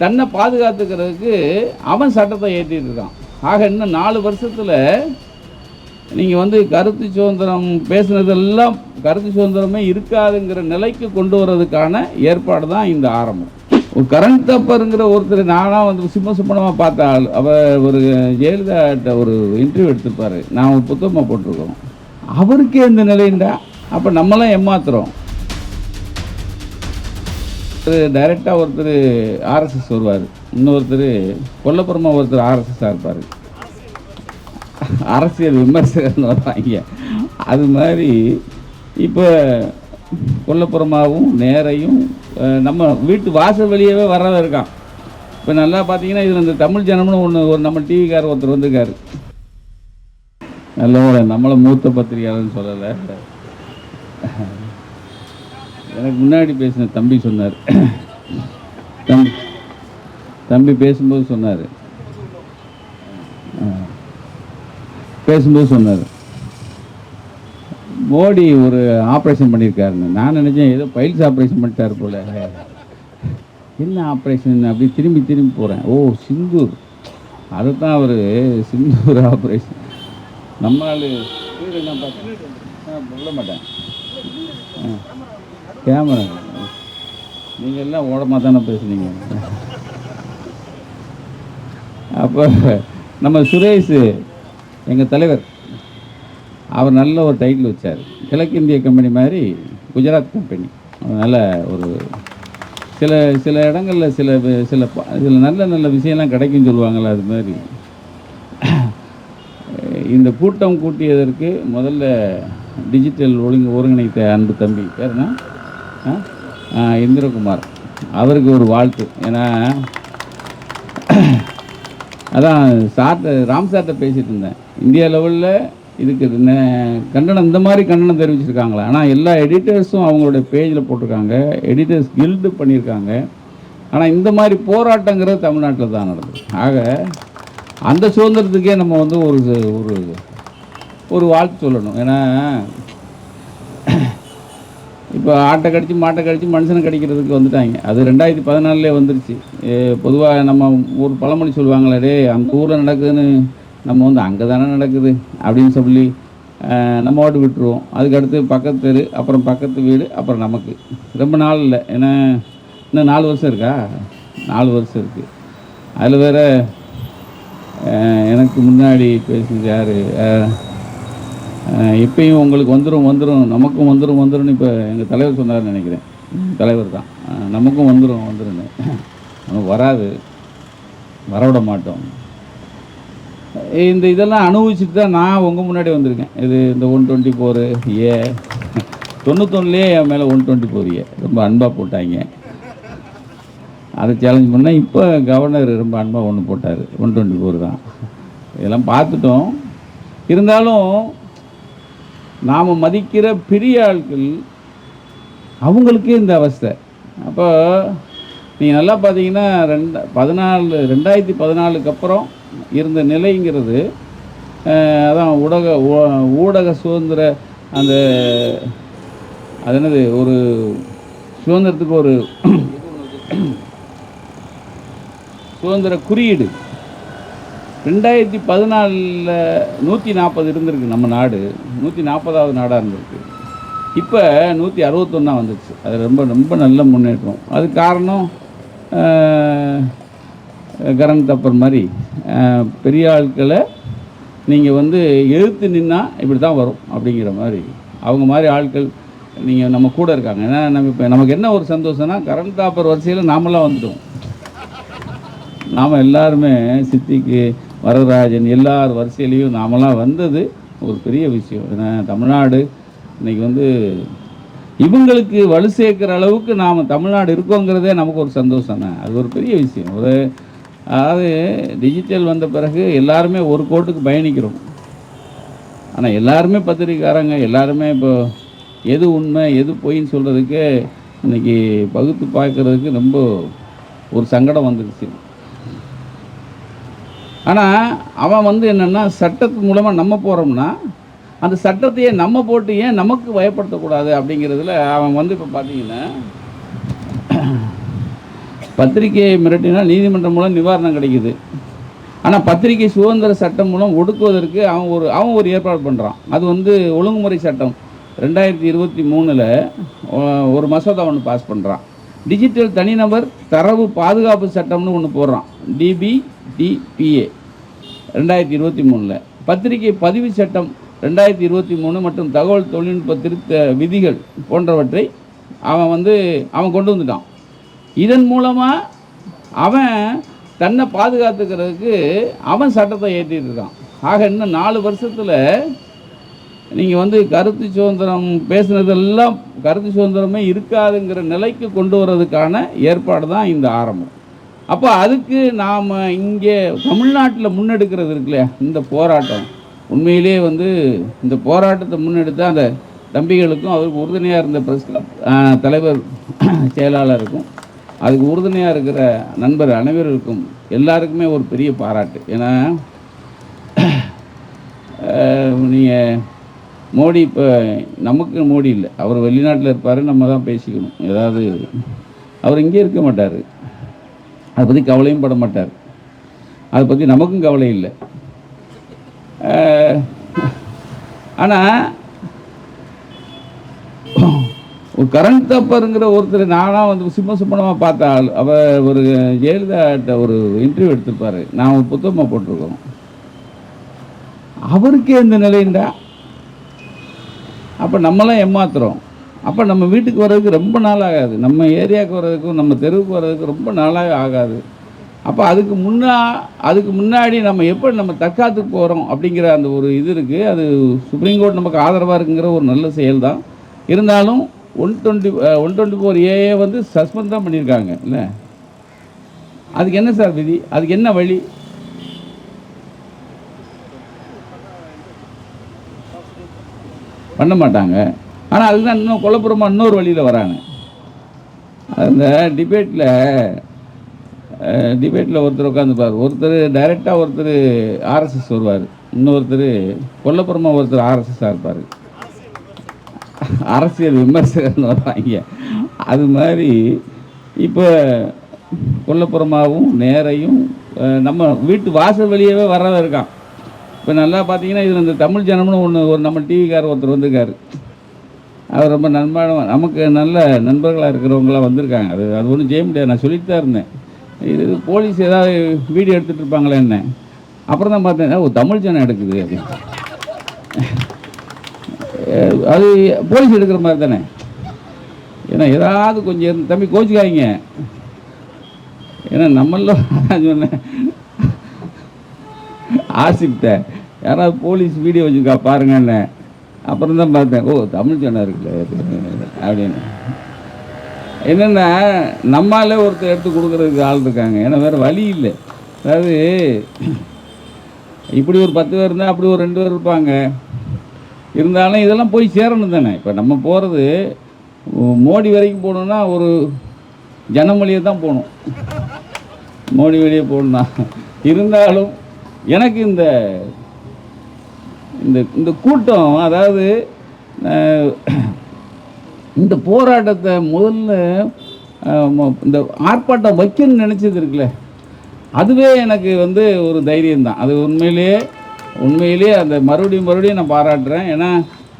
தன்னை பாதுகாத்துக்கிறதுக்கு அவன் சட்டத்தை ஏற்றிட்டு இருக்கான். ஆக இன்னும் நாலு வருஷத்தில் நீங்கள் வந்து கருத்து சுதந்திரம் பேசுனதெல்லாம் கருத்து சுதந்திரமே இருக்காதுங்கிற நிலைக்கு கொண்டு வர்றதுக்கான ஏற்பாடு தான் இந்த ஆரம்பம். ஒரு கரண் தப்பருங்கிற ஒருத்தர் நானாக வந்து சிம்ம சும்மனமாக பார்த்த ஆள் அவர் ஒரு ஜெயலலிதாட்ட ஒரு இன்டர்வியூ எடுத்திருப்பாரு. நான் புத்தகமாக போட்டிருக்கோம். அவருக்கே இந்த நிலைண்டா அப்போ நம்மளாம் ஏமாத்துறோம். டைரெக்டாக ஒருத்தர் ஆர்எஸ்எஸ் வருவார். இன்னொருத்தர் கொல்லப்புறமா ஒருத்தர் ஆர்எஸ்எஸ்ஸாக இருப்பார். அரசியல் விமர்சகர்னு வருவாங்க. அது மாதிரி இப்போ கொல்லப்புறமாகவும் நேரையும் நம்ம வீட்டு வாசல் வெளியவே வர்றவன் இருக்கான். இப்போ நல்லா பார்த்தீங்கன்னா இதில் இந்த தமிழ் ஜனம்னு ஒன்று ஒரு நம்ம டிவிக்கார ஒருத்தர் வந்திருக்காரு. நல்ல நம்மளை மூத்த பத்திரிகையாளர்னு சொல்லலை. எனக்கு முன்னாடி பேசின தம்பி சொன்னார். தம்பி தம்பி பேசும்போது சொன்னார். பேசும்போது சொன்னார். மோடி ஒரு ஆப்ரேஷன் பண்ணியிருக்காருன்னு. நான் நினச்சேன் ஏதோ பைல்ஸ் ஆப்ரேஷன் பண்ணிட்டார் போல. என்ன ஆப்ரேஷன் அப்படி திரும்பி திரும்பி போகிறேன் ஓ சிந்தூர். அதுதான் அவர் சிந்தூர் ஆப்ரேஷன் நம்ம ஆள் வீடு என்ன பார்த்தேன் சொல்ல மாட்டேன். கேமரா நீங்கள் எல்லாம் ஓடமாக தானே பேசுனீங்க. அப்போ நம்ம சுரேஷ் எங்கள் தலைவர் அவர் நல்ல ஒரு டைட்டில் வச்சார். கிழக்கிந்திய கம்பெனி மாதிரி குஜராத் கம்பெனி. நல்ல ஒரு சில சில இடங்களில் சில சில ப- சில நல்ல நல்ல விஷயம்லாம் கிடைக்குன்னு சொல்லுவாங்கள்ல அது மாதிரி. இந்த கூட்டம் கூட்டியதற்கு முதல்ல டிஜிட்டல் ஒழுங்கு ஒருங்கிணைத்த அன்பு தம்பி. பேர் என்ன? இந்திரகுமார். அவருக்கு ஒரு வாழ்த்து. ஏன்னா அதான் சார்ட்ட ராம் சார்ட்ட பேசிகிட்டு இருந்தேன். இந்தியா லெவலில் இதுக்கு என்ன கண்டனம் இந்த மாதிரி கண்டனம் தெரிவிச்சிருக்காங்களா? ஆனால் எல்லா எடிட்டர்ஸும் அவங்களுடைய பேஜில் போட்டிருக்காங்க. எடிட்டர்ஸ் கில்டு பண்ணியிருக்காங்க. ஆனால் இந்த மாதிரி போராட்டங்கிறது தமிழ்நாட்டில் தான் நடந்தது. ஆக அந்த சுதந்திரத்துக்கே நம்ம வந்து ஒரு ஒரு ஒரு வாழ்த்து சொல்லணும். ஏன்னா இப்போ ஆட்டை கடித்து மாட்டை கடித்து மனுஷனை கடிக்கிறதுக்கு வந்துட்டாங்க. அது ரெண்டாயிரத்தி பதினாலே வந்துருச்சு. பொதுவாக நம்ம ஊர் பழமொழி சொல்லுவாங்களே டேய் அந்த ஊரில் நடக்குதுன்னு நம்ம வந்து அங்கே தானே நடக்குது? அப்படின்னு சொல்லி நம்ம வாட்டு விட்டுருவோம். அதுக்கடுத்து பக்கத்து தெரு அப்புறம் பக்கத்து வீடு அப்புறம் நமக்கு. ரொம்ப நாள் இல்லை. ஏன்னா இன்னும் நாலு வருஷம் இருக்கா? நாலு வருஷம் இருக்குது அதில் வேறு எனக்கு முன்னாடி பேசுகிறார் யார்? இப்பயும் உங்களுக்கு வந்துடும் வந்துடும் நமக்கும் வந்துடும் வந்துடும்னு இப்போ எங்கள் தலைவர் சொன்னார்னு நினைக்கிறேன். தலைவர் தான். நமக்கும் வந்துடும் வந்துடும்னு நமக்கு வராது. வரவிட மாட்டோம். இந்த இதெல்லாம் அனுபவிச்சுட்டு தான் நான் உங்கள் முன்னாடி வந்திருக்கேன். இது இந்த ஒன் டுவெண்ட்டி ஃபோரு ஏ. தொண்ணூத்தொன்னுலேயே என் மேலே ஒன் டுவெண்ட்டி ஃபோர் ஏ. ரொம்ப அன்பாக போட்டாங்க. அதை சேலஞ்ச் பண்ணால் இப்போ கவர்னர் ரொம்ப அன்பாக ஒன்று போட்டார். ஒன் டுவெண்ட்டி ஃபோர் தான். இதெல்லாம் பார்த்துட்டோம். இருந்தாலும் நாம் மதிக்கிற பெரிய ஆட்கள் அவங்களுக்கே இந்த அவஸ்தை. அப்போ நீங்கள் நல்லா பார்த்தீங்கன்னா ரெண்டு பதினாலு ரெண்டாயிரத்தி பதினாலுக்கு அப்புறம் இருந்த நிலைங்கிறது அதான் ஊடக ஊ- ஊடக சுதந்திர அந்த அது என்னது ஒரு சுதந்திரத்துக்கு ஒரு சுதந்திர குறியீடு. ரெண்டாயிரத்தி பதினாலில் நூற்றி நாற்பது இருந்திருக்கு நம்ம நாடு. நூற்றி நாற்பதாவது நாடாக இருந்திருக்கு. இப்போ நூற்றி அறுபத்தொன்னா வந்துச்சு அது ரொம்ப ரொம்ப நல்ல முன்னேற்றம். அது காரணம் கரண் தப்பர் மாதிரி பெரிய ஆட்களை நீங்கள் வந்து எழுத்து நின்னா இப்படி தான் வரும் அப்படிங்கிற மாதிரி. அவங்க மாதிரி ஆட்கள் நீங்கள் நம்ம கூட இருக்காங்க. ஏன்னா நம்ம இப்போ நமக்கு என்ன ஒரு சந்தோஷம்னா கரண் தாப்பர் வரிசையில் நாமெல்லாம் வந்துட்டோம். நாம் எல்லாருமே சித்திக்கு வரதராஜன் எல்லார் வரிசையிலையும் நாமெல்லாம் வந்தது ஒரு பெரிய விஷயம். ஏன்னா தமிழ்நாடு இன்றைக்கி வந்து இவங்களுக்கு வலு சேர்க்குற அளவுக்கு நாம் தமிழ்நாடு இருக்கோங்கிறதே நமக்கு ஒரு சந்தோஷம் தான். அது ஒரு பெரிய விஷயம். ஒரு அதாவது டிஜிட்டல் வந்த பிறகு எல்லாருமே ஒரு கோட்டுக்கு பயணிக்கிறோம். ஆனால் எல்லாருமே பத்திரிக்காரங்க எல்லாருமே இப்போ எது உண்மை எது பொய்ன்னு சொல்கிறதுக்கு இன்னைக்கு பகுத்து பார்க்கறதுக்கு ரொம்ப ஒரு சங்கடம் வந்துருச்சு. ஆனால் அவன் வந்து என்னென்னா சட்டத்து மூலமாக நம்ம போகிறோம்னா அந்த சட்டத்தையே நம்ம போட்டு ஏன் நமக்கு பயப்படுத்தக்கூடாது அப்படிங்கிறதுல அவன் வந்து இப்போ பார்த்தீங்கன்னா பத்திரிகையை மிரட்டினால் நீதிமன்றம் மூலம் நிவாரணம் கிடைக்குது. ஆனால் பத்திரிகை சுதந்திர சட்டம் மூலம் ஒடுக்குவதற்கு அவன் ஒரு அவன் ஒரு ஏற்பாடு பண்ணுறான் அது வந்து ஒழுங்குமுறை சட்டம். ரெண்டாயிரத்தி இருபத்தி மூணில் ஒரு மசோதா ஒன்று பாஸ் பண்ணுறான் டிஜிட்டல் தனிநபர் தரவு பாதுகாப்பு சட்டம்னு ஒன்று போடுறான். டிபிடிபிஏ ரெண்டாயிரத்தி இருபத்தி மூணில். பத்திரிகை பதிவு சட்டம் ரெண்டாயிரத்தி இருபத்தி மூணு மற்றும் தகவல் தொழில்நுட்ப திருத்த விதிகள் போன்றவற்றை அவன் வந்து அவன் கொண்டு வந்துட்டான். இதன் மூலமாக அவன் தன்னை பாதுகாத்துக்கிறதுக்கு அவன் சட்டத்தை ஏற்றிட்டு இருக்கான். ஆக இன்னும் நாலு வருஷத்தில் நீங்கள் வந்து கருத்து சுதந்திரம் பேசுனதெல்லாம் கருத்து சுதந்திரமே இருக்காதுங்கிற நிலைக்கு கொண்டு வர்றதுக்கான ஏற்பாடு தான் இந்த ஆரம்பம். அப்போ அதுக்கு நாம் இங்கே தமிழ்நாட்டில் முன்னெடுக்கிறது இருக்குல்ல இந்த போராட்டம். உண்மையிலே வந்து இந்த போராட்டத்தை முன்னெடுத்த அந்த தம்பிகளுக்கும் அவருக்கு உறுதுணையாக இருந்த பிரஸ் தலைவர் செயலாளருக்கும் அதுக்கு உறுதுணையாக இருக்கிற நண்பர் அனைவருக்கும் எல்லாருக்குமே ஒரு பெரிய பாராட்டு. ஏன்னா நீங்கள் மோடி இப்போ நமக்கு மோடி இல்லை. அவர் வெளிநாட்டில் இருப்பார் நம்ம தான் பேசிக்கணும். ஏதாவது அவர் இங்கே இருக்க மாட்டார். அதை பற்றி கவலையும் பட மாட்டார். அதை பற்றி நமக்கும் கவலை இல்லை. ஆனால் ஒரு கரண் தப்பருங்கிற ஒருத்தர் நானாக வந்து சிம்ம சிம்மனமாக பார்த்த ஆள் அவர் ஒரு ஜெயலலிதாட்ட ஒரு இன்டர்வியூ எடுத்திருப்பார். நான் ஒரு புத்தகமாக போட்டிருக்கோம். அவருக்கே இந்த நிலைண்டா? அப்போ நம்மளாம் ஏமாத்துறோம். அப்போ நம்ம வீட்டுக்கு வர்றதுக்கு ரொம்ப நாள் ஆகாது. நம்ம ஏரியாவுக்கு வர்றதுக்கும் நம்ம தெருவுக்கு வர்றதுக்கு ரொம்ப நாளாக ஆகாது. அப்போ அதுக்கு முன்னா அதுக்கு முன்னாடி நம்ம எப்படி நம்ம தற்காத்துக்கு போகிறோம் அப்படிங்கிற அந்த ஒரு இது இருக்குது அது சுப்ரீம் கோர்ட் நமக்கு ஆதரவாக இருக்குங்கிற ஒரு நல்ல செயல் தான் இருந்தாலும் one twenty one twenty four A வந்து சஸ்பெண்ட் தான் பண்ணியிருக்காங்க. இல்லை? அதுக்கு என்ன சார் விதி? அதுக்கு என்ன வழி? பண்ண மாட்டாங்க. ஆனால் அதுதான் இன்னும் கொல்லப்புறமா இன்னொரு வழியில் வராங்க அந்த டிபேட்டில் டிபேட்டில் ஒருத்தர் உட்காந்துப்பார் ஒருத்தர் டைரெக்டாக ஒருத்தர் ஆர்எஸ்எஸ் வருவார். இன்னொருத்தர் கொல்லப்புறமா ஒருத்தர் ஆர்எஸ்எஸ்ஸாக இருப்பார். அரசியல் விமர்சகர்னு வருவாங்க. அது மாதிரி இப்போ கொல்லப்புறமாவும் நேரையும் நம்ம வீட்டு வாசல் வெளியவே வர்றவன் இருக்கான். இப்போ நல்லா பார்த்தீங்கன்னா இதில் இந்த தமிழ் ஜனம்னு ஒன்று ஒரு நம்ம டிவிக்காரர் ஒருத்தர் வந்திருக்காரு. அவர் ரொம்ப நண்பான நமக்கு நல்ல நண்பர்களாக இருக்கிறவங்களாம் வந்திருக்காங்க. அது அது ஒன்றும் செய்ய முடியாது. நான் சொல்லிட்டு தான் இருந்தேன். இது போலீஸ் ஏதாவது வீடியோ எடுத்துகிட்டு இருப்பாங்களே என்ன? அப்புறம் தான் பார்த்தேன் ஓ தமிழ் ஜனம் எடுக்குது. அப்படின்னு. அது போலீஸ் எடுக்கிற மாதிரி தானே. ஏன்னா ஏதாவது கொஞ்சம் தம்பி கோச்சிக்காதீங்க. ஏன்னா நம்மள சொன்னேன். ஆசிப்ட யாராவது போலீஸ் வீடியோ வச்சுருக்கா பாருங்கன்னு அப்புறம் தான் பார்த்தேன் ஓ தமிழ் சேனல் இருக்குல்ல அப்படின்னு. என்னென்னா நம்மாலே ஒருத்தர் எடுத்து கொடுக்குறதுக்கு ஆள் இருக்காங்க. ஏன்னா வேறு வழி இல்லை. அதாவது இப்படி ஒரு பத்து பேர் இருந்தால் அப்படி ஒரு ரெண்டு பேர் இருப்பாங்க. இருந்தாலும் இதெல்லாம் போய் சேரணும் தானே. இப்போ நம்ம போகிறது மோடி வரைக்கும் போகணுன்னா ஒரு ஜனம் தான் போகணும். மோடி வழியே போகணுன்னா இருந்தாலும் எனக்கு இந்த இந்த இந்த கூட்டம் அதாவது இந்த போராட்டத்தை முதல்ல இந்த ஆர்ப்பாட்டம் வைக்கணும்னு நினச்சது இருக்குல்ல. அதுவே எனக்கு வந்து ஒரு தைரியம்தான். அது உண்மையிலேயே உண்மையிலேயே அந்த மறுபடியும் மறுபடியும் நான் பாராட்டுறேன். ஏன்னா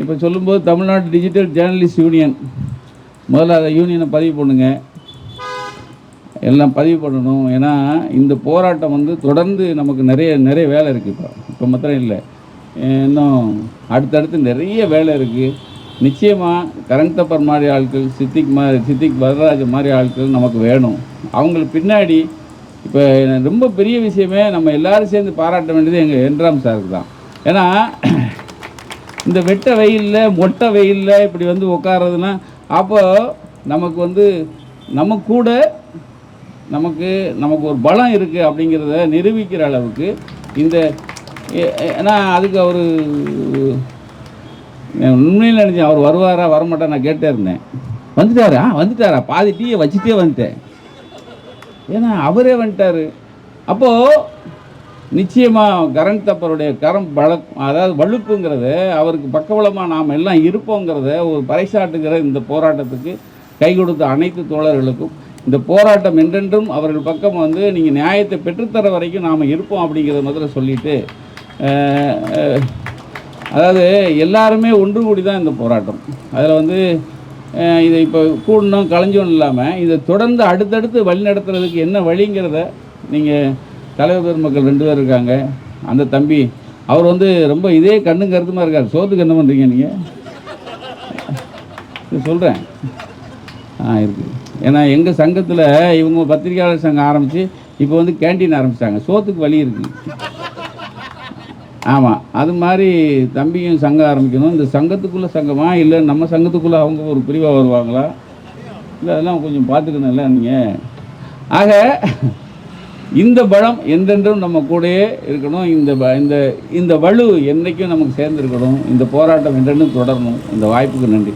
இப்போ சொல்லும்போது தமிழ்நாடு டிஜிட்டல் ஜேர்னலிஸ்ட் யூனியன் முதல்ல அதை யூனியனை பதிவு பண்ணுங்க. எல்லாம் பதிவு பண்ணணும். ஏன்னா இந்த போராட்டம் வந்து தொடர்ந்து நமக்கு நிறைய நிறைய வேலை இருக்குது இப்போ. இப்போ மாத்திரம் இல்லை. இன்னும் அடுத்தடுத்து நிறைய வேலை இருக்குது நிச்சயமாக கரண் தப்பர் மாதிரி ஆட்கள் சித்திக் மாதிரி சித்திக் வரராஜ் மாதிரி ஆட்கள் நமக்கு வேணும். அவங்களுக்கு பின்னாடி இப்போ ரொம்ப பெரிய விஷயமே நம்ம எல்லோரும் சேர்ந்து பாராட்ட வேண்டியது எங்கள் என்றாம் சாருக்கு தான். ஏன்னா இந்த வெட்ட வெயிலில் மொட்டை வெயிலில் இப்படி வந்து உட்கார்றதுன்னா அப்போ நமக்கு வந்து நம்ம கூட நமக்கு நமக்கு ஒரு பலம் இருக்குது அப்படிங்கிறத நிரூபிக்கிற அளவுக்கு இந்த ஏன்னா அதுக்கு அவர் உண்மையில் நினச்சேன் அவர் வருவாரா வரமாட்டா நான் கேட்டே இருந்தேன். வந்துட்டாரா வந்துட்டாரா பாதி டீயை வச்சுட்டே வந்துட்டேன். ஏன்னா அவரே வந்துட்டாரு. அப்போது நிச்சயமாக கரண் தப்பருடைய கரம் பல அதாவது வலுப்புங்கிறது அவருக்கு பக்கபலமாக நாம் எல்லாம் இருப்போங்கிறத ஒரு பறைசாட்டுகிற இந்த போராட்டத்துக்கு கை கொடுத்த அனைத்து தோழர்களுக்கும் இந்த போராட்டம் என்றென்றும் அவர்கள் பக்கம் வந்து நீங்கள் நியாயத்தை பெற்றுத்தர வரைக்கும் நாம் இருப்போம் அப்படிங்கிறத முதல்ல சொல்லிவிட்டு அதாவது எல்லாருமே ஒன்று கூடி தான் இந்த போராட்டம். அதில் வந்து இதை இப்போ கூடணும் களைஞ்சோன்னு இல்லாமல் இதை தொடர்ந்து அடுத்தடுத்து வழி நடத்துறதுக்கு என்ன வழிங்கிறத நீங்கள் தலைவர் பெருமக்கள் ரெண்டு பேர் இருக்காங்க. அந்த தம்பி அவர் வந்து ரொம்ப இதே கண்ணும் கருத்துமாக இருக்கார். சோத்துக்கு என்ன பண்ணுறீங்க நீங்கள் சொல்கிறேன் ஆ இருக்குது ஏன்னா எங்கள் சங்கத்தில் இவங்க பத்திரிக்கையாளர் சங்கம் ஆரம்பித்து இப்போ வந்து கேண்டீன் ஆரம்பிச்சிட்டாங்க சோத்துக்கு வழி இருக்குது ஆமாம் அது மாதிரி தம்பியும் சங்கம் ஆரம்பிக்கணும். இந்த சங்கத்துக்குள்ளே சங்கமா இல்லை நம்ம சங்கத்துக்குள்ளே அவங்க ஒரு பிரிவாக வருவாங்களா? இல்லை அதெல்லாம் கொஞ்சம் பார்த்துக்கணும்ல நீங்கள் ஆக இந்த பலம் என்றென்றும் நம்ம கூடயே இருக்கணும். இந்த ப- இந்த இந்த வலு என்றைக்கும் நமக்கு சேர்ந்துருக்கணும். இந்த போராட்டம் என்றென்றும் தொடரணும். இந்த வாய்ப்புக்கு நன்றி.